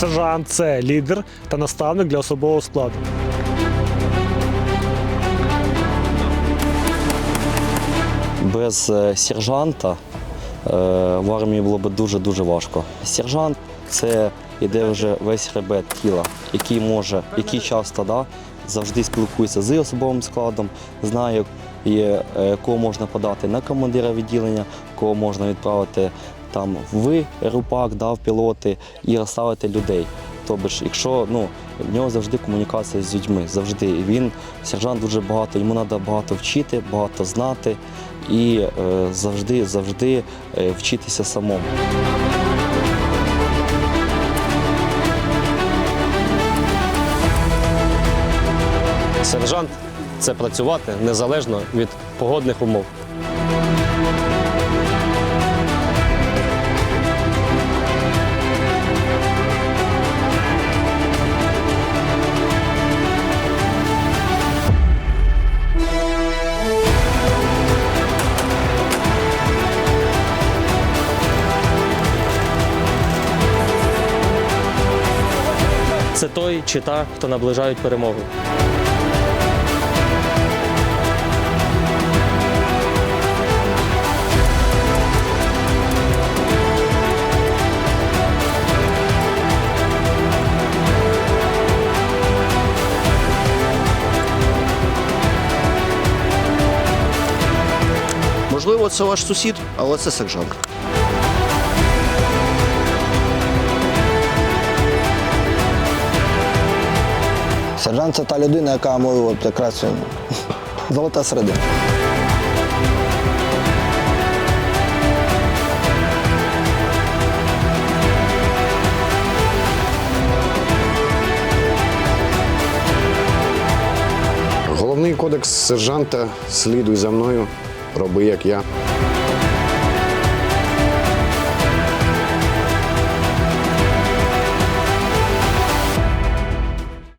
Сержант це лідер та наставник для особового складу. Без е, сержанта е, в армії було б дуже-дуже важко. Сержант це іде вже весь хребет тіла, який може, який часто да, завжди спілкується з особовим складом, знає, е, кого можна подати на командира відділення, кого можна відправити там в рупак, да, в пілоти і розставити людей. Тобто, якщо ну, в нього завжди комунікація з людьми, завжди. Він, сержант дуже багато, йому треба багато вчити, багато знати і е, завжди, завжди е, вчитися самому. Сержант це працювати незалежно від погодних умов. Це той чи та, хто наближають перемогу. Можливо, це ваш сусід, але це сержант. Сержант це та людина, яка може якраз золота середина. Головний кодекс сержанта слідуй за мною, роби як я.